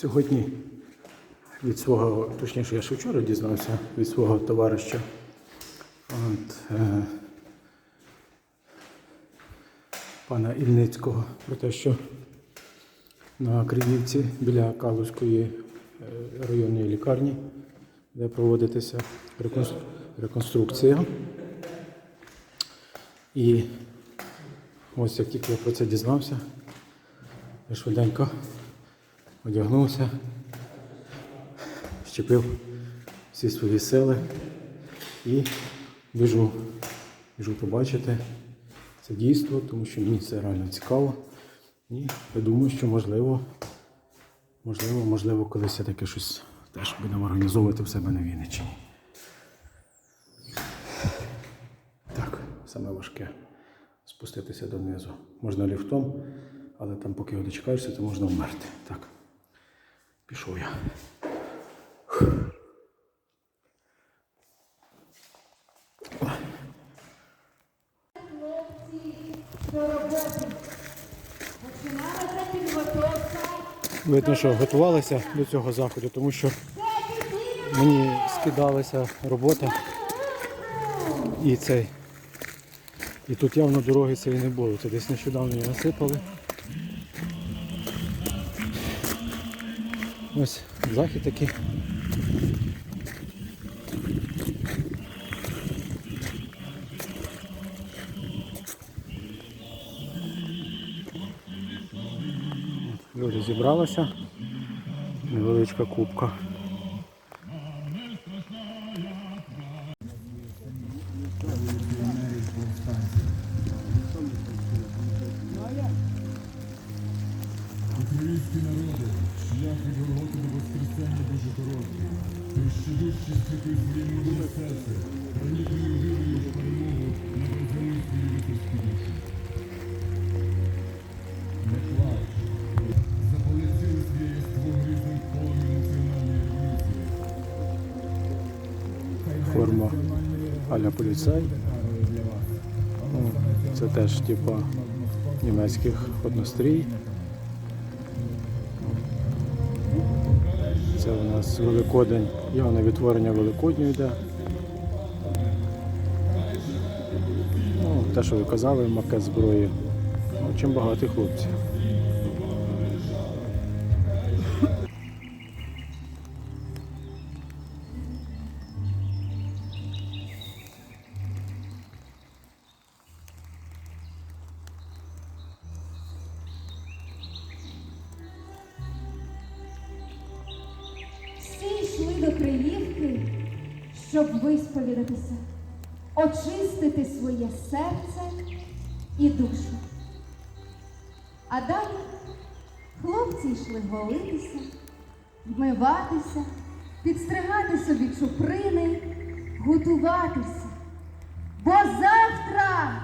Сьогодні від свого, точніше, я ще вчора дізнався від свого товариша. От, е, пана Ільницького про те, що на Криївці біля Калузької е, районної лікарні, де проводитися реконструкція. І ось як тільки я про це дізнався, я швиденько одягнувся, щепив всі свої сили і біжу, біжу побачити це дійство, тому що мені це реально цікаво. І я думаю, що можливо, можливо, можливо, колись я таке щось теж будемо організовувати в себе на Вінниччині. Так, саме важке спуститися донизу. Можна ліфтом, але там, поки його дочекаєшся, то можна вмерти. Так. Пішов я. Видно, що готувалися до цього заходу, тому що мені скидалася робота і цей. І тут явно дороги цієї не було. Це десь нещодавно її насипали. Ось захід такий. Люди зібралися. Невеличка кубка. Аля поліцай. Ну, Це теж типа німецьких однострій. Це у нас Великодень, явне відтворення Великодню йде. Ну, те, що ви казали, макет зброї. Ну, чим багаті хлопці. До Криївки, щоб висповідатися, очистити своє серце і душу. А далі хлопці йшли голитися, вмиватися, підстригати собі чуприни, готуватися. Бо завтра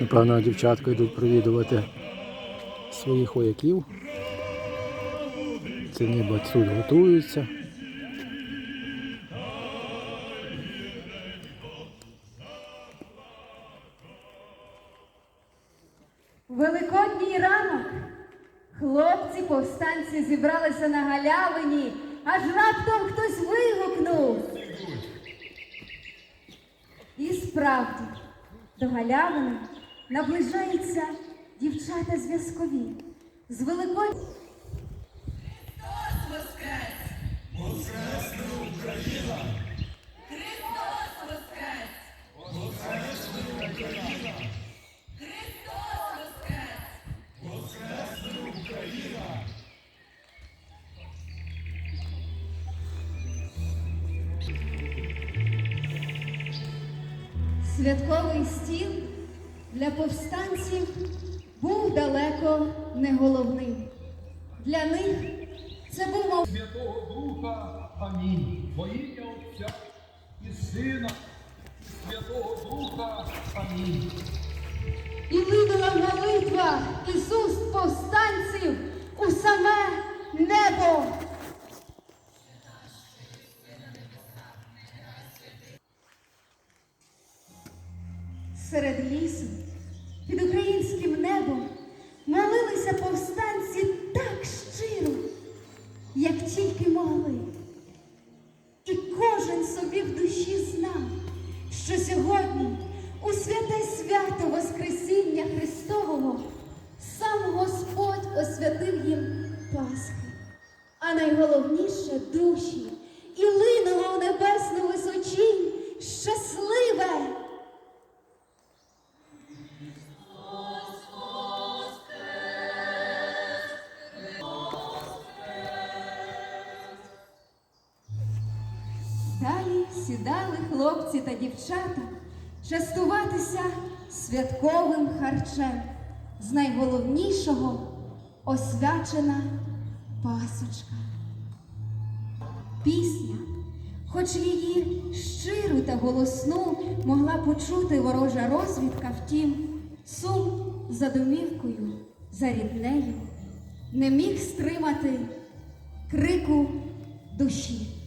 Напевно, дівчатка йдуть провідувати своїх вояків. Це ніби тут готуються. Великодній ранок хлопці повстанці зібралися на галявині, аж раптом хтось вигукнув. І справді до галявини наближаються дівчата зв'язкові з великою. Христос Воскрес! Воскресна Україна! Христос Воскрес! Воскресне Україна! Христос Україна! Святковий стіл для повстанців був далеко не головним. Для них це був мов Святого Духа. Амінь. Во ім'я Отця і Сина, і Святого Духа. Амінь. і линула молитва із уст повстанців у саме небо. Душі знав, що сьогодні у святе свято Воскресіння Христового сам Господь освятив їм Пасхи, а найголовніше душі, і линуло у небесну височінь щасливе. Сідали хлопці та дівчата частуватися святковим харчем. З найголовнішого освячена пасочка. Пісня, хоч її щиру та голосну могла почути ворожа розвідка, втім, сум за домівкою, за ріднею не міг стримати крику душі.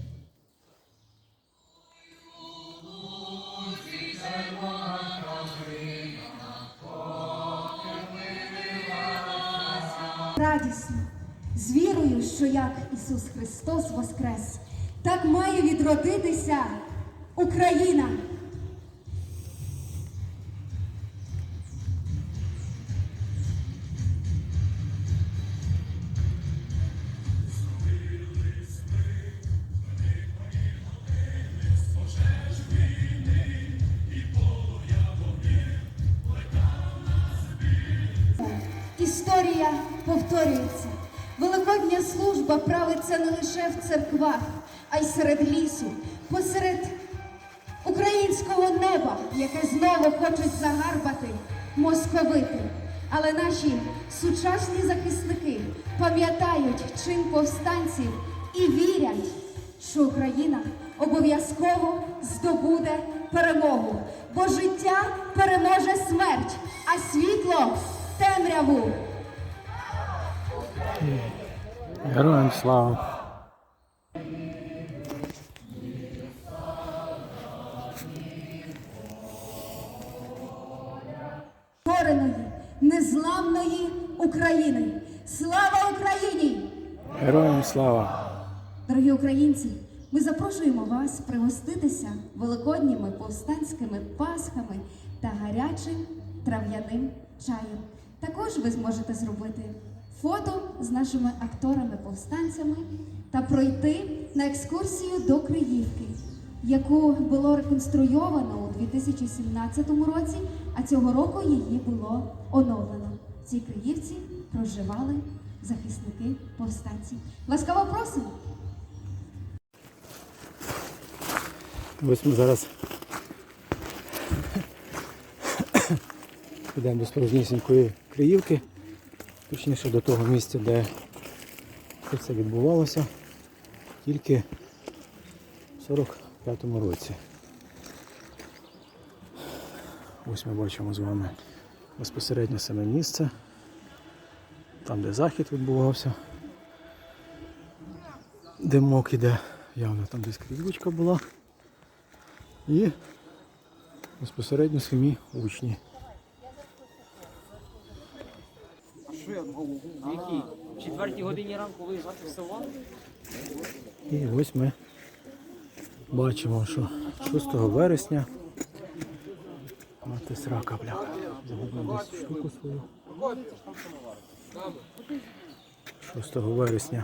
З вірою, що як Ісус Христос воскрес, так має відродитися Україна. Правиться не лише в церквах, а й серед лісу, посеред українського неба, яке знову хочуть загарбати московити. Але наші сучасні захисники пам'ятають чин повстанців і вірять, що Україна обов'язково здобуде перемогу, бо життя переможе смерть, а світло темряву. Героям слава! Кореної, незламної України. Слава Україні! Героям слава! Дорогі українці, ми запрошуємо вас пригоститися великодніми повстанськими пасхами та гарячим трав'яним чаєм. Також ви зможете зробити фото з нашими акторами-повстанцями та пройти на екскурсію до Криївки, яку було реконструйовано у 2017 році, а цього року її було оновлено. В цій Криївці проживали захисники повстанці. Ласкаво просимо! Ось ми зараз йдемо до справжнісінької Криївки, точніше до того місця, де все це відбувалося, тільки в 45-му році. Ось ми бачимо з вами безпосередньо саме місце, там де захід відбувався. Димок іде, явно там десь криївочка була. І безпосередньо самі учні. В якій? В четвертій годині ранку ви вставали? І ось ми бачимо, що 6 вересня мати срака, бляха. Загубив десь штуку свою. 6 вересня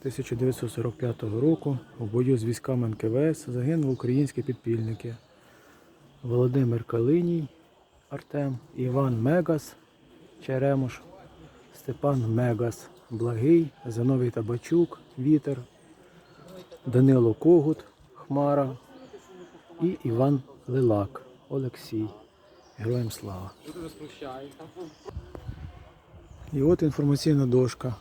1945 року у бою з військами НКВС загинули українські підпільники Володимир Калиній, Артем, Іван Мегас, Черемуш, Степан Мегас, Благий, Зиновій Табачук, Вітер, Данило Когут, Хмара і Іван Лилак. Олексій. Героям слава. І от інформаційна дошка,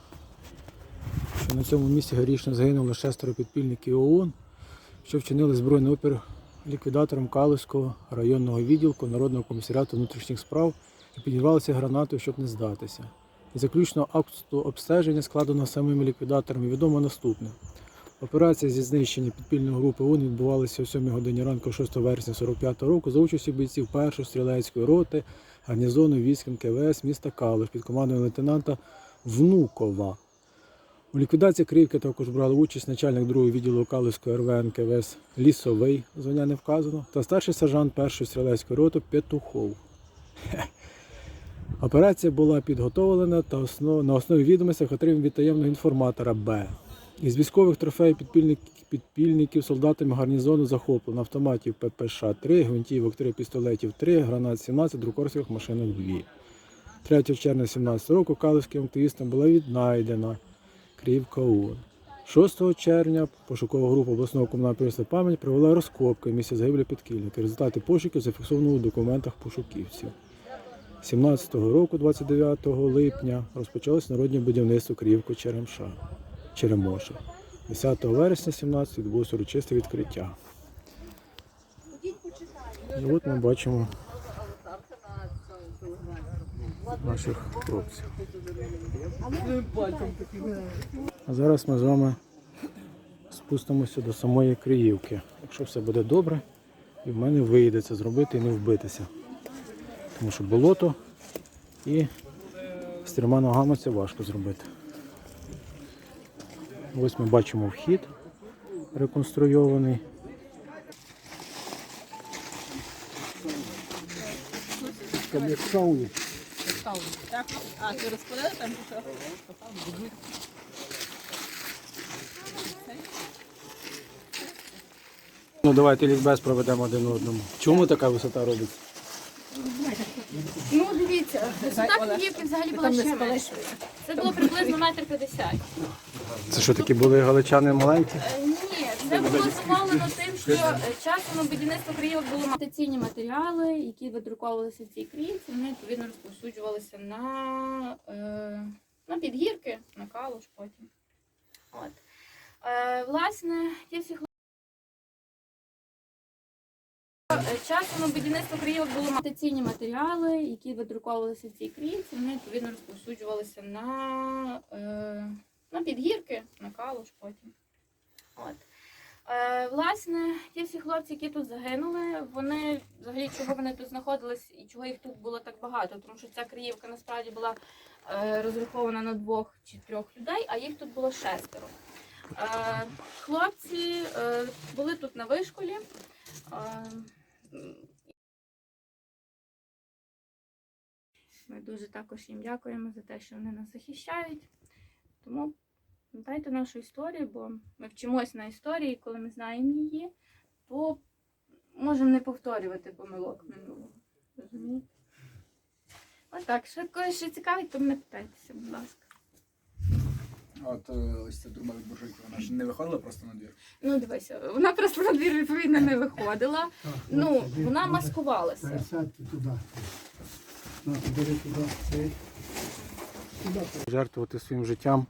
що на цьому місці горішно загинуло шестеро підпільників ООН, що вчинили збройний опір ліквідаторам Калузького районного відділку Народного комісаріату внутрішніх справ і підірвалися гранатою, щоб не здатися. Із заключного акту обстеження, складеного самими ліквідаторами, відомо наступне. Операція зі знищення підпільної групи ООН відбувалася о 7 годині ранку 6 вересня 45 року за участю бійців 1-ї стрілецької роти гарнізону військ НКВС міста Калуш під командою лейтенанта Внукова. У ліквідації Криївки також брали участь начальник другого відділу Калуської РВ НКВС Лісовий, звання не вказано, та старший сержант першої стрілецької роти Петухов. Операція була підготовлена та основ... на основі відомостей, отриманих від таємного інформатора Б. Із військових трофеїв підпільник... підпільників солдатами гарнізону захоплено автоматів ППШ-3, гвинтівок 3, пістолетів 3, гранат 17, друкорських машинок 2. 3 червня 17 року калузьким активістам була віднайдена Криївка ООН. 6 червня пошукова група обласного комунального підприємства пам'ять провела розкопки в місці загибелі підкільника. Результати пошуків зафіксовано у документах пошуківців. 17-го року, 29 липня, розпочалось народне будівництво Криївки Черемша. Черемоша. 10 вересня 17 відбулося урочисте відкриття. І от ми бачимо наших хлопців. А зараз ми з вами спустимося до самої Криївки. Якщо все буде добре, і в мене вийде це зробити і не вбитися. Тому що болото і з трьома ногами це важко зробити. Ось ми бачимо вхід реконструйований. Там чи? Ну давайте лікбез проведемо один одному. Чому така висота робиться? Висота Київки взагалі була ще менше. Це було приблизно метр п'ятдесят. Це що такі були галичани маленькі? Е, Ні, це було зумовлено тим, що е, часом на будівництво Криївок були матаційні матеріали, які видруковувалися в цій Криївці, вони відповідно розповсюджувалися на, е, на підгірки, на калуш потім. От. Е, власне, ті всі Часом на будівництво Криївок були матаційні матеріали, які видруковувалися в цій Криївці, вони відповідно розповсюджувалися на, е, на підгірки, на калуш потім. От. Е, власне, ті всі хлопці, які тут загинули, вони взагалі чого вони тут знаходились і чого їх тут було так багато, тому що ця Криївка насправді була е, розрахована на двох чи трьох людей, а їх тут було шестеро. Е, хлопці е, були тут на вишколі. Е, Ми дуже також їм дякуємо за те, що вони нас захищають. Тому пам'ятайте нашу історію, бо ми вчимось на історії, коли ми знаємо її, то можемо не повторювати помилок минулого. Розумієте? Отак, що когось ще цікавить, то мене питайтеся, будь ласка. От е, ось ця труба від буржуйки, вона ж не виходила просто на двір. Ну, дивися, вона просто на двір відповідно не виходила. Ну, вона маскувалася. Пересадьте туди. На, бери туди. цей. Жертвувати своїм життям.